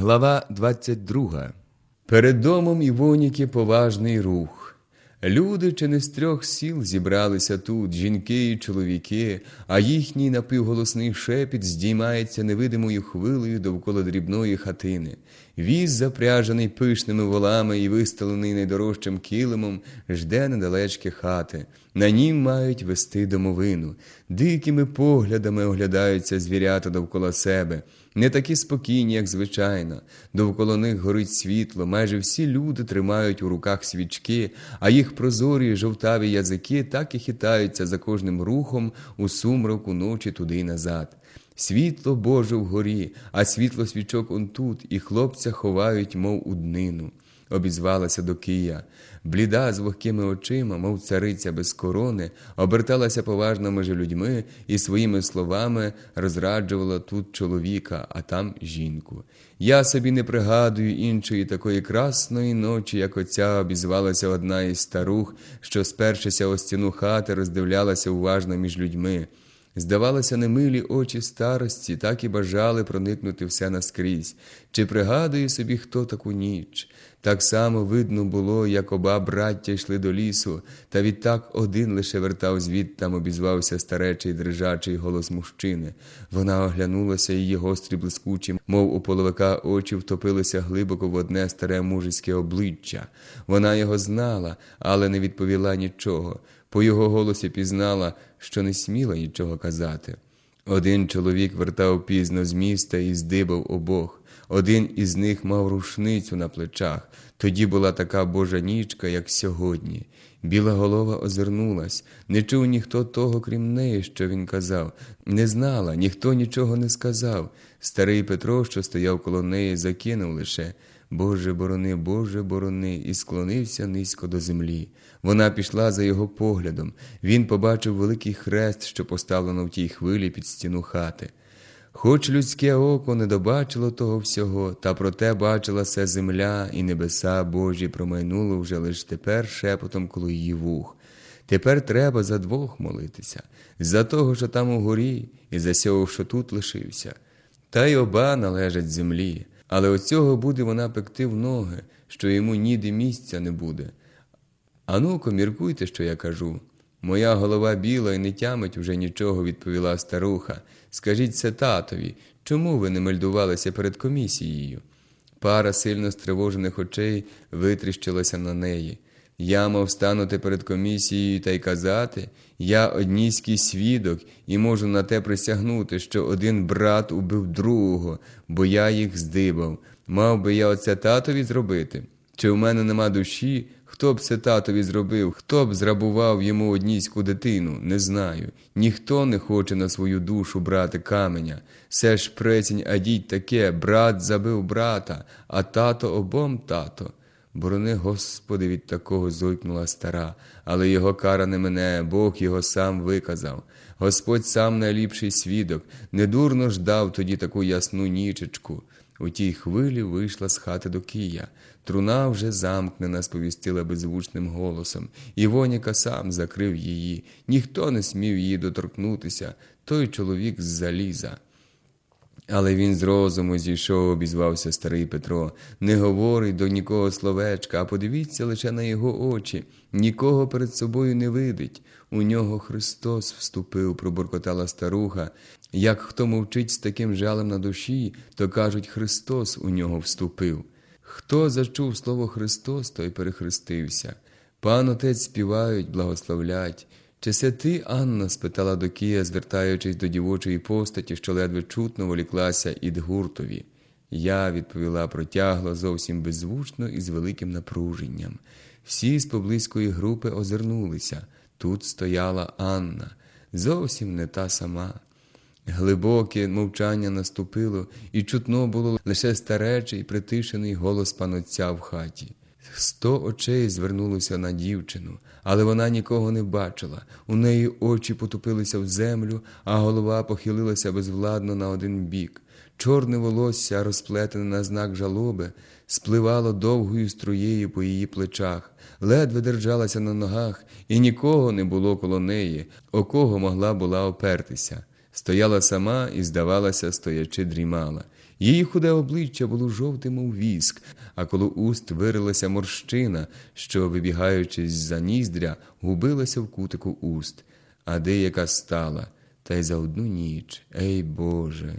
Глава 22. Перед домом Івоніки поважний рух. Люди чи не з трьох сіл зібралися тут, жінки і чоловіки, а їхній напівголосний шепіт здіймається невидимою хвилею довкола дрібної хатини. Віз, запряжений пишними волами і вистелений найдорожчим килимом, жде недалечки хати. На нім мають вести домовину. Дикими поглядами оглядаються звірята довкола себе, не такі спокійні, як звичайно. Довкола них горить світло, майже всі люди тримають у руках свічки, а їх прозорі жовтаві язики так і хитаються за кожним рухом у сумраку ночі туди й назад. Світло Боже вгорі, а світло свічок он тут, і хлопця ховають, мов у днину. Обізвалася до Кия. Бліда з вогкими очима, мов цариця без корони, оберталася поважно між людьми і своїми словами розраджувала тут чоловіка, а там жінку. Я собі не пригадую іншої такої красної ночі, як оця обізвалася одна із старух, що, спершися о стіну хати, роздивлялася уважно між людьми. Здавалося, немилі очі старості так і бажали проникнути все наскрізь. Чи пригадує собі хто таку ніч? Так само видно було, як оба браття йшли до лісу, та відтак один лише вертав звідтам, обізвався старечий дрижачий голос мужчини. Вона оглянулася, її гострі блискучі, мов у половика очі втопилися глибоко в одне старе мужицьке обличчя. Вона його знала, але не відповіла нічого. По його голосі пізнала, що не сміла нічого казати. Один чоловік вертав пізно з міста і здибав обох. Один із них мав рушницю на плечах. Тоді була така божа нічка, як сьогодні. Біла голова озирнулась, не чув ніхто того, крім неї, що він казав. Не знала, ніхто нічого не сказав. Старий Петро, що стояв коло неї, закинув лише Боже борони, Боже борони, і склонився низько до землі. Вона пішла за його поглядом. Він побачив великий хрест, що поставлено в тій хвилі під стіну хати. Хоч людське око не добачило того всього, та проте бачила все земля і небеса Божі промайнуло вже лиш тепер шепотом коло її вух. Тепер треба за двох молитися, за того, що там угорі, і за сього, що тут лишився. Та й оба належать землі, але оцього буде вона пекти в ноги, що йому ніде місця не буде. Ану-ко, міркуйте, що я кажу. Моя голова біла і не тямить уже нічого, відповіла старуха. Скажіть це татові, чому ви не мельдувалися перед комісією? Пара сильно стривожених очей витріщилася на неї. Я мав станути перед комісією та й казати, я одніський свідок і можу на те присягнути, що один брат убив другого, бо я їх здибав. Мав би я оце татові зробити? Чи в мене нема душі? Хто б це татові зробив, хто б зрабував йому одніську дитину, не знаю. Ніхто не хоче на свою душу брати каменя. Все ж прецінь, адіть таке, брат забив брата, а тато обом тато. Борони, Господи, від такого зойкнула стара, але його кара не мене, Бог його сам виказав. Господь сам найліпший свідок, недурно ждав тоді таку ясну нічечку. У тій хвилі вийшла з хати до Кия. Труна вже замкнена, сповістила беззвучним голосом. Івоніка сам закрив її. Ніхто не смів її доторкнутися, той чоловік з заліза. Але він з розуму зійшов, обізвався старий Петро. Не говорить до нікого словечка, а подивіться лише на його очі. Нікого перед собою не видить. У нього Христос вступив, пробуркотала старуха. Як хто мовчить з таким жалем на душі, то кажуть, Христос у нього вступив. Хто зачув слово Христос, той перехрестився. Пан отець співають, благословлять. Чи це ти, Анна? спитала Докія, звертаючись до дівочої постаті, що ледве чутно воліклася ід гуртові. Я відповіла протягло, зовсім беззвучно і з великим напруженням. Всі з поблизької групи озирнулися. Тут стояла Анна, зовсім не та сама. Глибоке мовчання наступило, і чутно було лише старечий притишений голос панотця в хаті. Сто очей звернулося на дівчину, але вона нікого не бачила. У неї очі потупилися в землю, а голова похилилася безвладно на один бік. Чорне волосся, розплетене на знак жалоби, спливало довгою струєю по її плечах, ледве держалася на ногах, і нікого не було коло неї, о кого могла була опертися. Стояла сама і, здавалося, стоячи дрімала. Її худе обличчя було жовтим, мов віск, а коло уст вирилася морщина, що, вибігаючи з-за ніздря, губилася в кутику уст, а деяка стала, та й за одну ніч, ей Боже.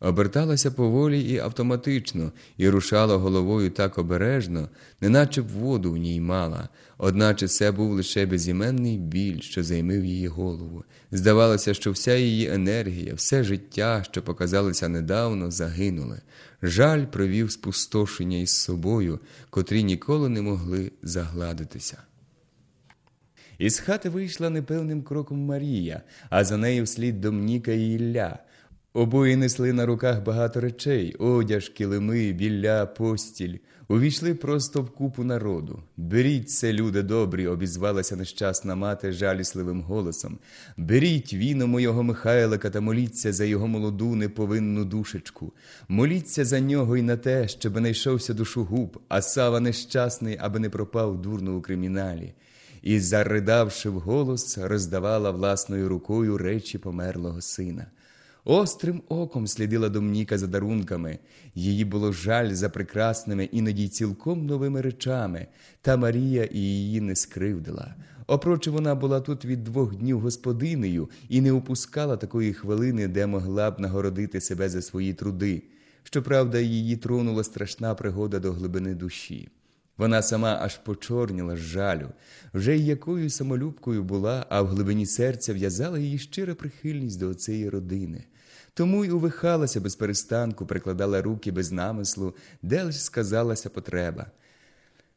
Оберталася поволі і автоматично, і рушала головою так обережно, неначе б воду в ній мала, одначе це був лише безіменний біль, що займив її голову. Здавалося, що вся її енергія, все життя, що показалося недавно, загинули. Жаль провів спустошення із собою, котрі ніколи не могли загладитися. Із хати вийшла непевним кроком Марія, а за нею вслід Домніка і Ілля. Обоє несли на руках багато речей одяг, килими, білля, постіль. Увійшли просто в купу народу. Беріть це, люди добрі, обізвалася нещасна мати жалісливим голосом. Беріть віно мого Михайлика та моліться за його молоду неповинну душечку. Моліться за нього і на те, щоби не йшовся душогуб, а Сава нещасний, аби не пропав дурно у криміналі. І, заридавши вголос, роздавала власною рукою речі померлого сина. Острим оком слідила Домніка за дарунками. Її було жаль за прекрасними, іноді цілком новими речами, та Марія і її не скривдила. Опроче вона була тут від двох днів господинею і не упускала такої хвилини, де могла б нагородити себе за свої труди. Щоправда, її тронула страшна пригода до глибини душі. Вона сама аж почорніла з жалю, вже й якою самолюбкою була, а в глибині серця в'язала її щира прихильність до цієї родини. Тому й увихалася без перестанку, прикладала руки без намислу, де лиш сказалася потреба.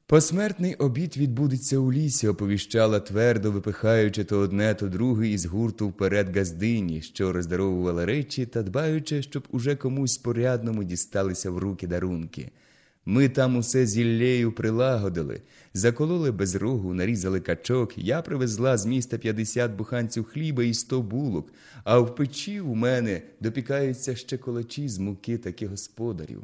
Посмертний обід відбудеться у лісі, оповіщала твердо, випихаючи то одне, то друге із гурту вперед газдині, що роздаровувала речі та дбаючи, щоб уже комусь порядному дісталися в руки дарунки. Ми там усе зіллею прилагодили, закололи безругу, нарізали качок. Я привезла з міста 50 буханців хліба і 100 булок, а в печі у мене допікаються ще колочі з муки таких господарів.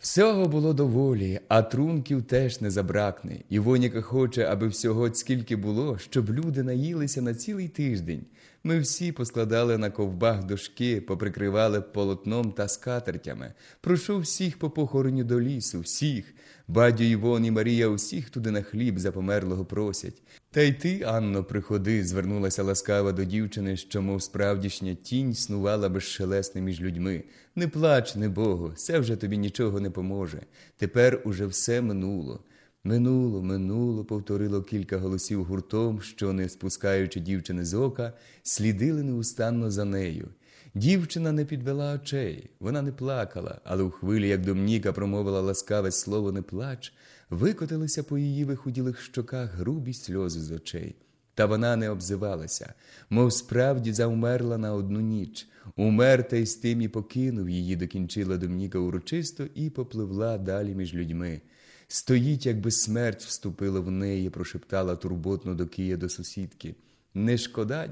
Всього було доволі, а трунків теж не забракне. І воніка хоче, аби всього скільки було, щоб люди наїлися на цілий тиждень. Ми всі поскладали на ковбах дошки, поприкривали полотном та скатертями. Прошу всіх по похороню до лісу, всіх. Бадю Івон і Марія усіх туди на хліб за померлого просять. Та й ти, Анно, приходи, звернулася ласкава до дівчини, що, мов справдішня тінь, снувала безшелесно між людьми. Не плач, не Богу, це вже тобі нічого не поможе. Тепер уже все минуло. Минуло, минуло, повторило кілька голосів гуртом, що, не спускаючи дівчини з ока, слідили неустанно за нею. Дівчина не підвела очей, вона не плакала, але у хвилі, як Домніка промовила ласкаве слово не плач, викотилися по її вихуділих щоках грубі сльози з очей. Та вона не обзивалася, мов справді завмерла на одну ніч. Умер та й з тим і покинув її, докінчила Домніка урочисто і попливла далі між людьми. Стоїть, якби смерть вступила в неї, прошептала турботно до Кия до сусідки. Не шкода,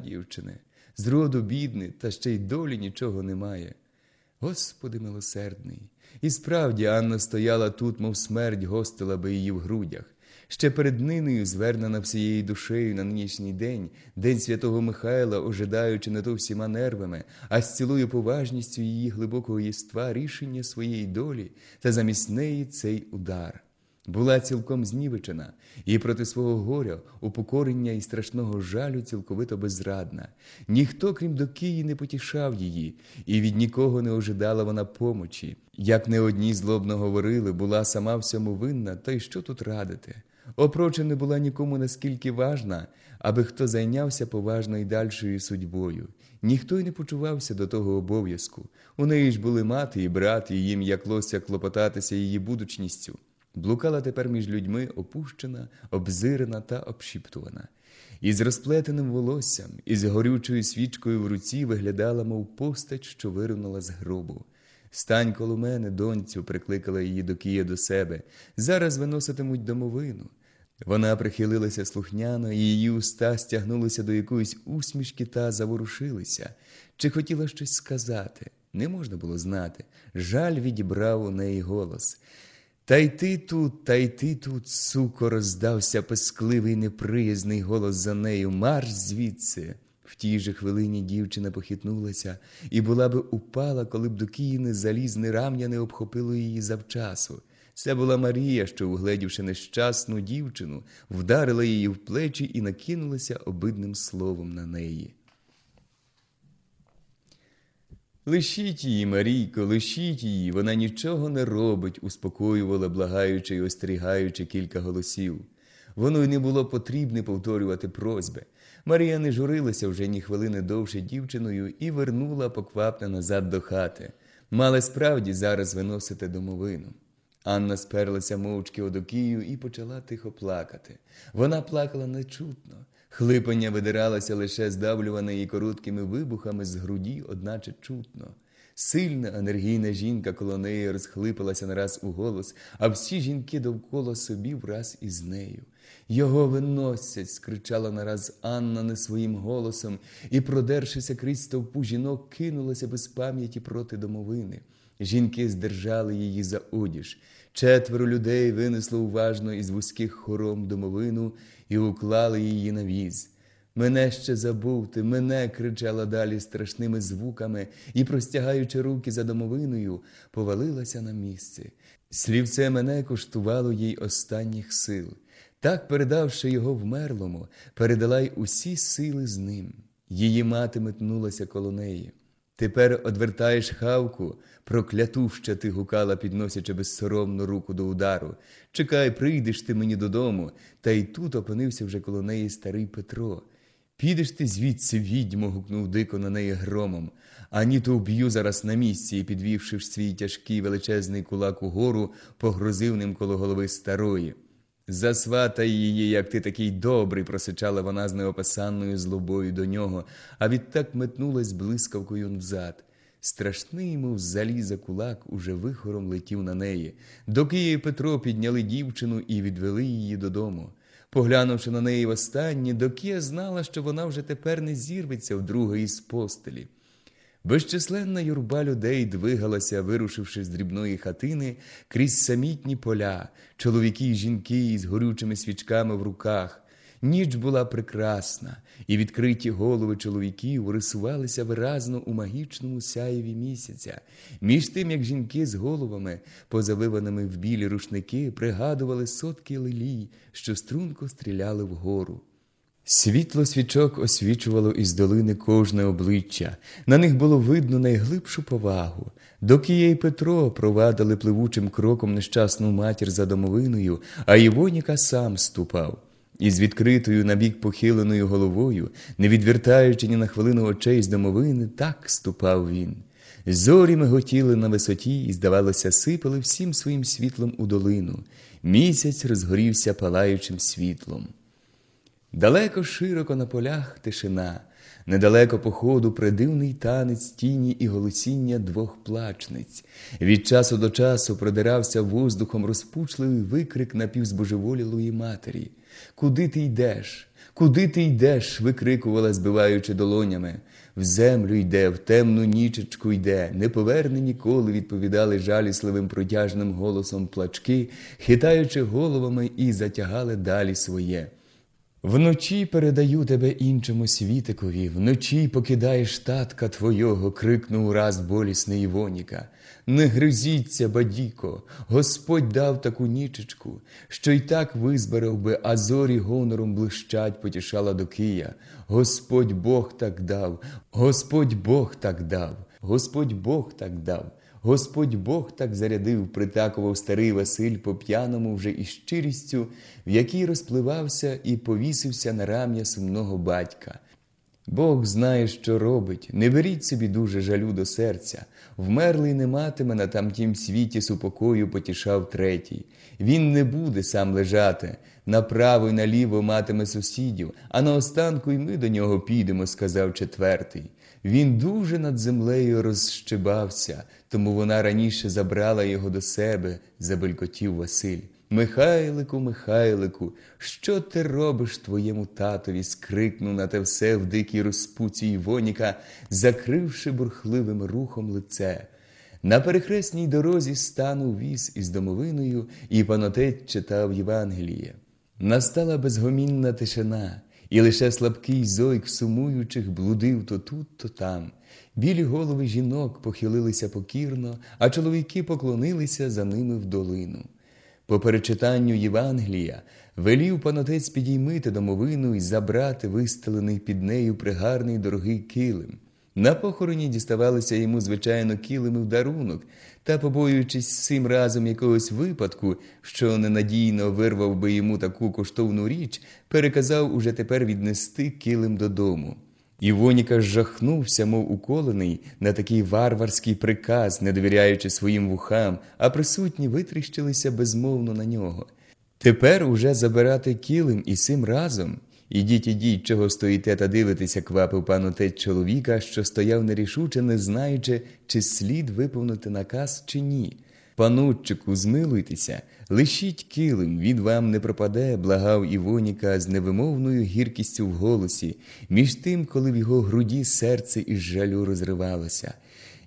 зроду бідний, та ще й долі нічого немає. Господи милосердний. І справді Анна стояла тут, мов смерть гостила би її в грудях. Ще перед ниною, звернена всією душею на нинішній день, день святого Михайла, ожидаючи не то всіма нервами, а з цілою поважністю її глибокого єства рішення своєї долі, та замість неї цей удар. Була цілком знівечена і проти свого горя, упокорення і страшного жалю цілковито безрадна. Ніхто, крім Докії, не потішав її, і від нікого не ожидала вона помочі. Як не одні злобно говорили, була сама всьому винна, та й що тут радити? Опроче не була нікому наскільки важна, аби хто зайнявся поважною дальшою судьбою. Ніхто й не почувався до того обов'язку. У неї ж були мати і брат, і їм яклося клопотатися її будучністю. Блукала тепер між людьми опущена, обзирана та обшіптувана. Із розплетеним волоссям, із горючою свічкою в руці виглядала, мов постать, що виринула з гробу. Стань коло мене, донцю, прикликала її до Кія до себе. Зараз виноситимуть домовину. Вона прихилилася слухняно, і її уста стягнулися до якоїсь усмішки та заворушилися. Чи хотіла щось сказати? Не можна було знати. Жаль відібрав у неї голос. Та й ти тут, та й ти тут, суко, роздався пескливий неприязний голос за нею. Марш звідси. В тій же хвилині дівчина похитнулася і була би упала, коли б до Київни залізне рам'я не обхопило її завчасу. Це була Марія, що, угледівши нещасну дівчину, вдарила її в плечі і накинулася обидним словом на неї. Лишіть її, Марійко, лишіть її, вона нічого не робить, успокоювала, благаючи й остерігаючи кілька голосів. Воно й не було потрібне повторювати просьби. Марія не журилася вже ні хвилини довше дівчиною і вернула поквапно назад до хати. Мали справді зараз виносити домовину. Анна сперлася мовчки одокію і почала тихо плакати. Вона плакала нечутно. Хлипання видиралося лише здавлюване її короткими вибухами з груді, одначе чутно. Сильна, енергійна жінка коло неї розхлипалася нараз у голос, а всі жінки довкола собі враз із нею. Його виносять, скричала нараз Анна не своїм голосом, і, продершися крізь стовпу жінок, кинулася без пам'яті проти домовини. Жінки здержали її за одіж. Четверо людей винесло уважно із вузьких хором домовину і уклали її на віз. Мене ще забувте, мене кричала далі страшними звуками і, простягаючи руки за домовиною, повалилася на місце. Слівце мене коштувало їй останніх сил. Так, передавши його вмерлому, передала й усі сили з ним. Її мати метнулася коло неї. Тепер одвертаєш хавку, проклятуща ти гукала, підносячи безсоромну руку до удару. Чекай, прийдеш ти мені додому. Та й тут опинився вже коло неї старий Петро. Підеш ти звідси, відьмо, гукнув дико на неї громом. Ані то вб'ю зараз на місці і, підвівши свій тяжкий величезний кулак угору, погрозив ним коло голови старої. Засватай її, як ти такий добрий, просичала вона з неописанною злобою до нього, а відтак метнулась блискавкою взад. Страшний, мов заліза кулак, уже вихором летів на неї. Доки її Петро підняли дівчину і відвели її додому. Поглянувши на неї востаннє, Докія знала, що вона вже тепер не зірветься вдруге із постелі. Безчисленна юрба людей двигалася, вирушивши з дрібної хатини крізь самітні поля, чоловіки й жінки із горючими свічками в руках. Ніч була прекрасна, і відкриті голови чоловіків рисувалися виразно у магічному сяєві місяця. Між тим, як жінки з головами, позавиваними в білі рушники, пригадували сотки лилій, що струнко стріляли вгору. Світло свічок освічувало із долини кожне обличчя. На них було видно найглибшу повагу. Доки і Петро провадили пливучим кроком нещасну матір за домовиною, а Івоніка сам ступав. Із відкритою набік похиленою головою, не відвертаючи ні на хвилину очей з домовини, так ступав він. Зорі миготіли на висоті і, здавалося, сипали всім своїм світлом у долину. Місяць розгорівся палаючим світлом. Далеко широко на полях тишина, недалеко по ходу придивний танець тіні і голосіння двох плачниць. Від часу до часу продирався воздухом розпучливий викрик напівзбожеволілої матері. Куди ти йдеш? Куди ти йдеш? викрикувала, збиваючи долонями. В землю йде, в темну нічечку йде, не поверне ніколи, відповідали жалісливим протяжним голосом плачки, хитаючи головами і затягали далі своє. Вночі передаю тебе іншому світикові, вночі покидаєш татка твого, крикнув раз болісний Івоніка. Не гризіться, бадіко, Господь дав таку нічечку, що й так визбирав би, а зорі гонором блищать, потішала до Кия. Господь Бог так дав, Господь Бог так дав, Господь Бог так дав. Господь Бог так зарядив, притакував старий Василь по п'яному вже із щирістю, в якій розпливався і повісився на рам'я сумного батька. Бог знає, що робить, не беріть собі дуже жалю до серця. Вмерлий не матиме на тамтім світі супокою потішав третій. Він не буде сам лежати, направо й наліво матиме сусідів, а наостанку й ми до нього підемо, сказав четвертий. Він дуже над землею розщибався, тому вона раніше забрала його до себе, забелькотів Василь. Михайлику, Михайлику, що ти робиш твоєму татові? скрикнув на те все в дикій розпуці Івоніка, закривши бурхливим рухом лице. На перехресній дорозі станув віз із домовиною, і панотець читав Євангеліє. Настала безгомінна тишина, і лише слабкий зойк сумуючих блудив то тут, то там. Білі голови жінок похилилися покірно, а чоловіки поклонилися за ними в долину. По перечитанню Євангелія велів панотець підіймити домовину і забрати вистелений під нею пригарний дорогий килим. На похороні діставалися йому, звичайно, килими в дарунок, та, побоюючись цим разом якогось випадку, що ненадійно вирвав би йому таку коштовну річ, переказав уже тепер віднести килим додому. Івоніка жахнувся, мов уколений, на такий варварський приказ, не довіряючи своїм вухам, а присутні витріщилися безмовно на нього. Тепер уже забирати килим і сим разом. Ідіть, ідіть, чого стоїте та дивитеся, квапив пан отець чоловіка, що стояв нерішуче, не знаючи, чи слід виповнити наказ, чи ні. Панутчику, змилуйтеся, лишіть килим, він вам не пропаде, благав Івоніка з невимовною гіркістю в голосі, між тим, коли в його груді серце із жалю розривалося.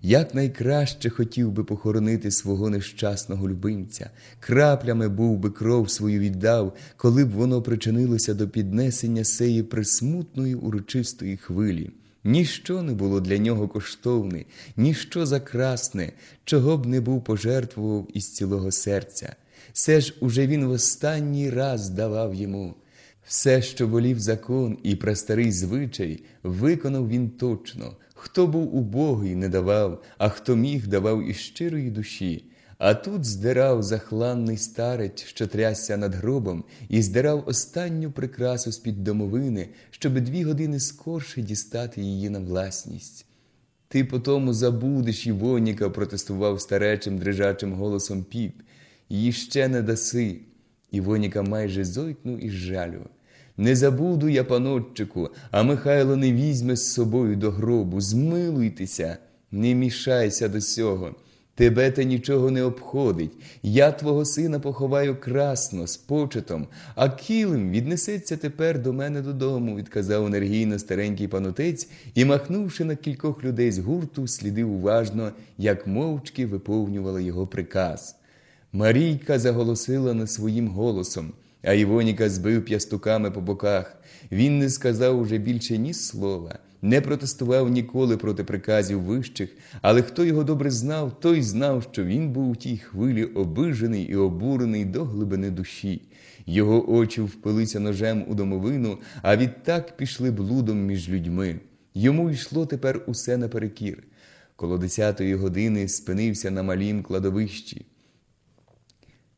Як найкраще хотів би похоронити свого нещасного любимця, краплями був би кров свою віддав, коли б воно причинилося до піднесення сеї присмутної урочистої хвилі. Ніщо не було для нього коштовне, ніщо закрасне, чого б не був пожертвував із цілого серця. Все ж уже він в останній раз давав йому. Все, що волів закон і престарий звичай, виконав він точно. Хто був убогий, не давав, а хто міг, давав із щирої душі. А тут здирав захланний старець, що трясся над гробом, і здирав останню прикрасу з-під домовини, щоби дві години скорше дістати її на власність. Ти потому забудеш, Івоніка, протестував старечим дрижачим голосом піп. Її ще не даси. Івоніка майже зойкнув із жалю. Не забуду я, панотчику, а Михайло не візьме з собою до гробу. Змилуйтеся, не мішайся до сього. Тебе те нічого не обходить. Я твого сина поховаю красно, з почетом, а килим віднесеться тепер до мене додому, відказав енергійно старенький панотець і, махнувши на кількох людей з гурту, слідив уважно, як мовчки виповнювали його приказ. Марійка заголосила не своїм голосом, а Івоніка збив п'ястуками по боках. Він не сказав уже більше ні слова, не протестував ніколи проти приказів вищих, але хто його добре знав, той знав, що він був у тій хвилі обижений і обурений до глибини душі. Його очі впилися ножем у домовину, а відтак пішли блудом між людьми. Йому йшло тепер усе наперекір. Коло десятої години спинився на малім кладовищі.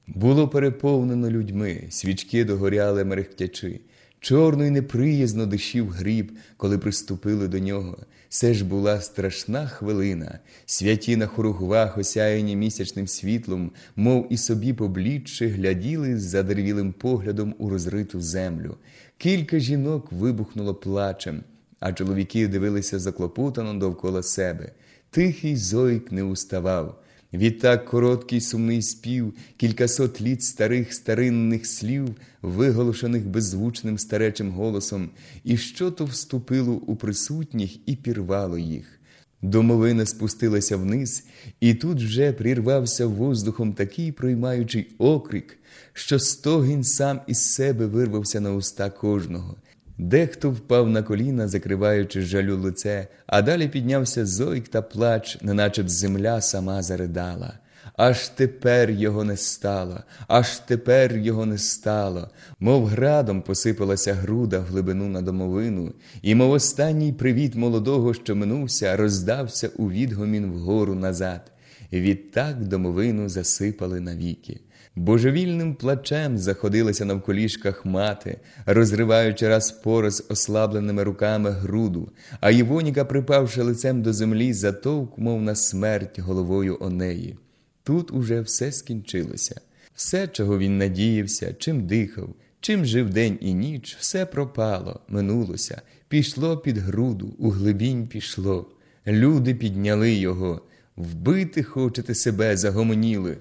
Було переповнено людьми, свічки догоряли мерехтячи. Чорно й неприязно дишів гріб, коли приступили до нього. Це ж була страшна хвилина. Святі на хоругвах, осяяні місячним світлом, мов і собі поблідши, гляділи з задервілим поглядом у розриту землю. Кілька жінок вибухнуло плачем, а чоловіки дивилися заклопотано довкола себе. Тихий зойк не уставав. Відтак короткий сумний спів, кількасот літ старих старинних слів, виголошених беззвучним старечим голосом, і що то вступило у присутніх і пірвало їх. Домовина спустилася вниз, і тут вже прірвався воздухом такий проймаючий окрик, що стогін сам із себе вирвався на уста кожного. Дехто впав на коліна, закриваючи жалю лице, а далі піднявся зойк та плач, неначе б земля сама заридала. Аж тепер його не стало, аж тепер його не стало, мов градом посипалася груда в глибину на домовину, і, мов останній привіт молодого, що минувся, роздався у відгомін вгору назад. Відтак домовину засипали навіки. Божевільним плачем заходилася навколішках мати, розриваючи раз по раз ослабленими руками груду, а Євоніка, припавши лицем до землі, затовк, мов на смерть головою онеї. Тут уже все скінчилося. Все, чого він надіявся, чим дихав, чим жив день і ніч, все пропало, минулося, пішло під груду, у глибінь пішло. Люди підняли його. Вбити хочете себе, загомоніли.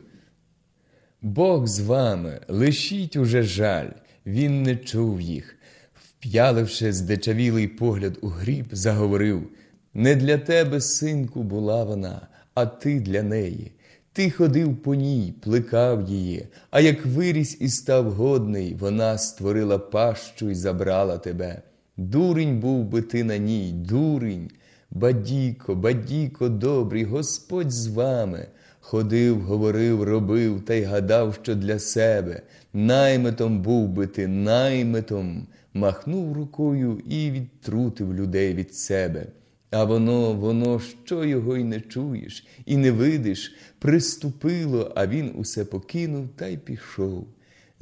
Бог з вами, лишіть уже жаль, він не чув їх. Вп'яливши здичавілий погляд у гріб, заговорив Не для тебе, синку, була вона, а ти для неї. Ти ходив по ній, плекав її, а як виріс і став годний, вона створила пащу і забрала тебе. Дурень був би ти на ній, дурень. Бадіко, бадіко, добрий, Господь з вами. Ходив, говорив, робив та й гадав, що для себе. Найметом був би ти, найметом, махнув рукою і відтрутив людей від себе. А воно, воно, що його й не чуєш, і не видиш, приступило, а він усе покинув та й пішов.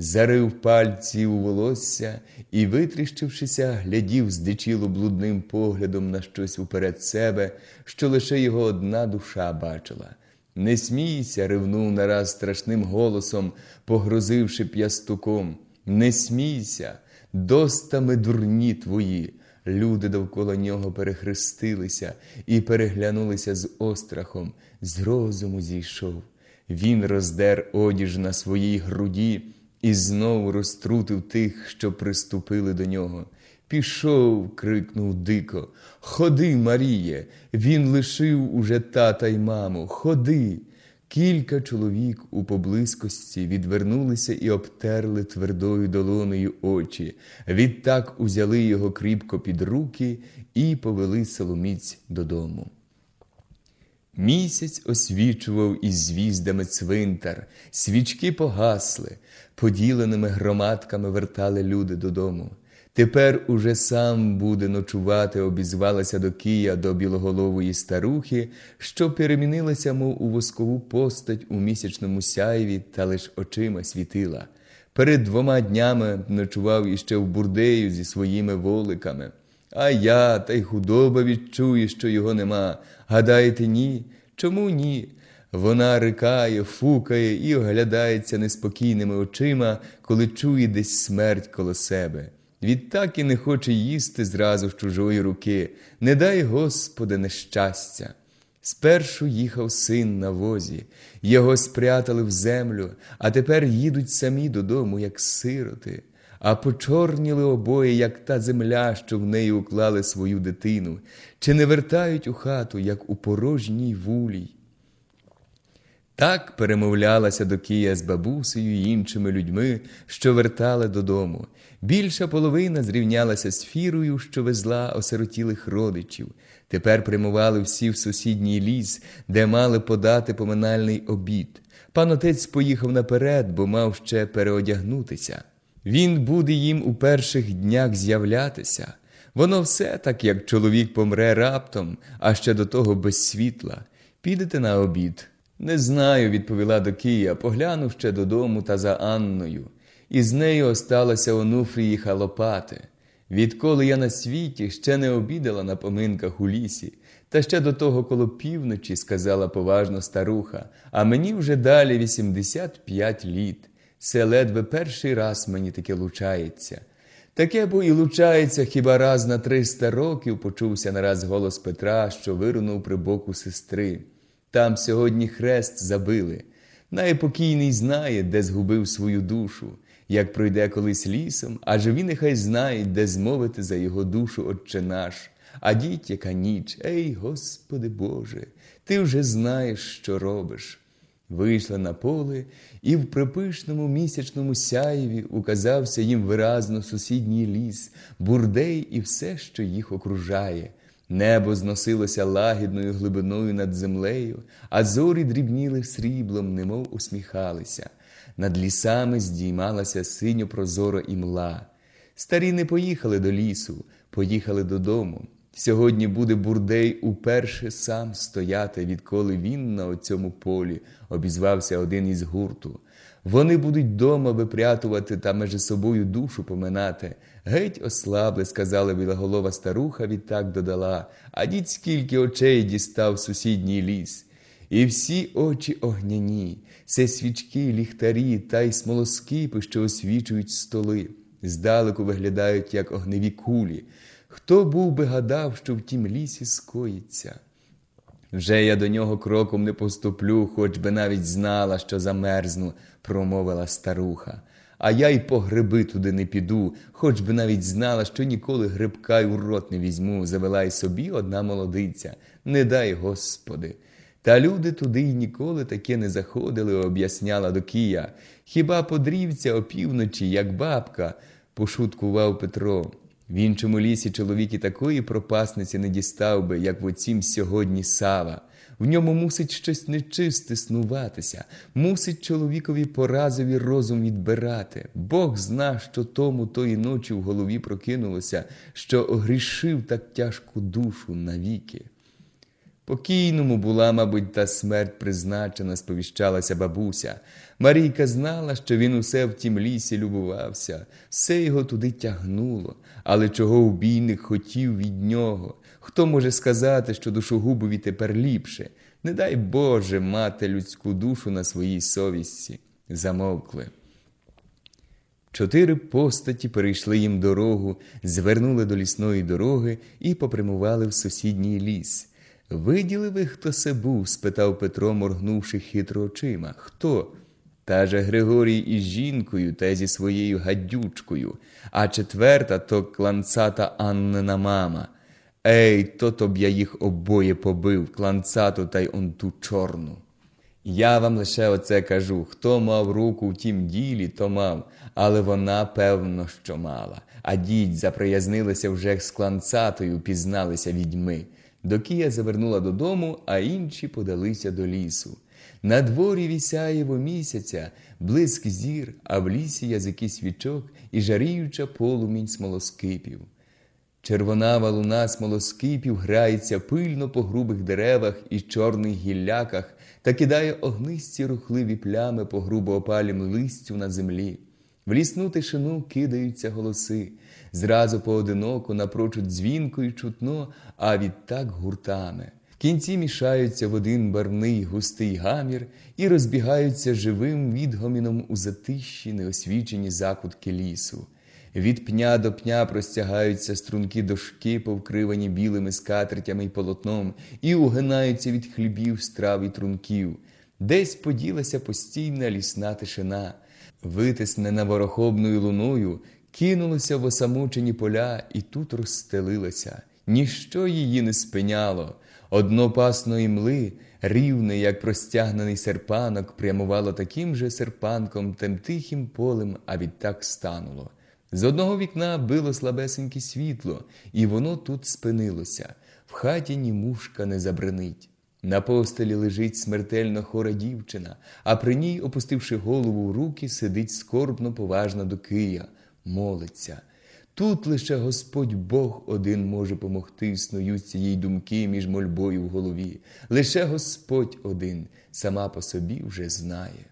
Зарив пальці у волосся і, витріщившися, глядів здичіло блудним поглядом на щось уперед себе, що лише його одна душа бачила. Не смійся, ривнув нараз страшним голосом, погрозивши п'ястуком. Не смійся, достами дурні твої. Люди довкола нього перехрестилися і переглянулися з острахом, з розуму зійшов. Він роздер одіж на своїй груді і знову розтрутив тих, що приступили до нього. Пішов, крикнув дико. Ходи, Маріє, він лишив уже тата й маму. Ходи. Кілька чоловік у поблизькості відвернулися і обтерли твердою долоною очі. Відтак узяли його кріпко під руки і повели Соломіць додому. Місяць освічував із звіздами цвинтар, свічки погасли, поділеними громадками вертали люди додому. Тепер уже сам буде ночувати, обізвалася до Кия до білоголової старухи, що перемінилася, мов у воскову постать у місячному сяйві та лиш очима світила. Перед двома днями ночував іще в бурдею зі своїми воликами. А я та й худоба відчує, що його нема. Гадаєте, ні? Чому ні? Вона рикає, фукає і оглядається неспокійними очима, коли чує десь смерть коло себе. Відтак і не хоче їсти зразу з чужої руки, не дай Господи нещастя. Спершу їхав син на возі, його спрятали в землю, а тепер їдуть самі додому, як сироти, а почорніли обоє, як та земля, що в неї уклали свою дитину, чи не вертають у хату, як у порожній вулій. Так перемовлялася Докія з бабусею й іншими людьми, що вертали додому. Більша половина зрівнялася з фірою, що везла осиротілих родичів. Тепер прямували всі в сусідній ліс, де мали подати поминальний обід. Пан отець поїхав наперед, бо мав ще переодягнутися. Він буде їм у перших днях з'являтися. Воно все так, як чоловік помре раптом, а ще до того без світла. Підете на обід. Не знаю, відповіла Докія, поглянув ще додому та за Анною. І з нею осталася Онуфріїха Лопати. Відколи я на світі ще не обідала на поминках у лісі, та ще до того коло півночі, сказала поважно старуха, а мені вже далі 85 літ. Це ледве перший раз мені таке лучається. Таке бо і лучається хіба раз на триста років, почувся нараз голос Петра, що вирунув при боку сестри. Там сьогодні хрест забили. Найпокійний знає, де згубив свою душу, як пройде колись лісом, адже він нехай знає, де змовити за його душу Отче наш. А діть, яка ніч, ей, Господи Боже, ти вже знаєш, що робиш. Вийшла на поле, і в припишному місячному сяєві указався їм виразно сусідній ліс, бурдей і все, що їх окружає. Небо зносилося лагідною глибиною над землею, а зорі дрібніли сріблом, немов усміхалися. Над лісами здіймалася синьо прозора імла. Старі не поїхали до лісу, поїхали додому. Сьогодні буде бурдей уперше сам стояти, відколи він на оцьому полі, обізвався один із гурту. Вони будуть дома випрятувати та межі собою душу поминати. Геть ослабли, сказала білоголова старуха, відтак додала, а діть скільки очей дістав сусідній ліс. І всі очі огняні, це свічки, ліхтарі та й смолоскипи, що освічують столи, здалеку виглядають, як огневі кулі. Хто був би гадав, що в тім лісі скоїться? Вже я до нього кроком не поступлю, хоч би навіть знала, що замерзну, промовила старуха. А я й по гриби туди не піду, хоч би навіть знала, що ніколи грибка й у рот не візьму, завела й собі одна молодиця, не дай Господи. Та люди туди й ніколи таке не заходили, об'ясняла Докія. Хіба подрівця опівночі, як бабка, пошуткував Петро. В іншому лісі чоловік і такої пропасниці не дістав би, як в оцім сьогодні Сава. В ньому мусить щось нечисте снуватися, мусить чоловікові поразові розум відбирати. Бог зна, що тому тої ночі в голові прокинулося, що огрішив так тяжку душу навіки. Покійному була, мабуть, та смерть призначена, сповіщалася бабуся. Марійка знала, що він усе в тім лісі любувався, все його туди тягнуло, але чого убійник хотів від нього? Хто може сказати, що душогубові тепер ліпше? Не дай Боже мати людську душу на своїй совісті. Замовкли. Чотири постаті перейшли їм дорогу, звернули до лісної дороги і попрямували в сусідній ліс. Виділи ви, хто це був? спитав Петро, моргнувши хитро очима. Хто? Та же Григорій із жінкою та зі своєю гадючкою, а четверта то кланцата Аннина мама. Ей, то то б я їх обоє побив, кланцату та й он ту чорну. Я вам лише оце кажу: хто мав руку в тім ділі, то мав, але вона, певно, що мала. А дідь заприязнилися вже з кланцатою, пізналися відьми. Докія завернула додому, а інші подалися до лісу. На дворі вісяєво місяця, блиск зір, а в лісі язики свічок і жаріюча полумінь смолоскипів. Червонава луна смолоскипів грається пильно по грубих деревах і чорних гілляках та кидає огнисті рухливі плями по грубо опалім листю на землі. В лісну тишину кидаються голоси, зразу поодиноко напрочуд дзвінко й чутно, а відтак гуртами. В кінці мішаються в один барний густий гамір і розбігаються живим відгоміном у затищі неосвічені закутки лісу. Від пня до пня простягаються струнки дошки, повкривані білими скатертями й полотном, і угинаються від хлібів, страв і трунків. Десь поділася постійна лісна тишина, витиснена ворохобною луною, кинулося в осамучені поля і тут розстелилася. Ніщо її не спиняло. Однопасної мли, рівне, як простягнений серпанок, прямувало таким же серпанком тим тихим полем, а відтак стануло. З одного вікна било слабесеньке світло, і воно тут спинилося. В хаті ні мушка не забринить. На постелі лежить смертельно хора дівчина, а при ній, опустивши голову в руки, сидить скорбно поважна докия, молиться. Тут лише Господь Бог один може помогти, снуються їй думки між мольбою в голові. Лише Господь один сама по собі вже знає.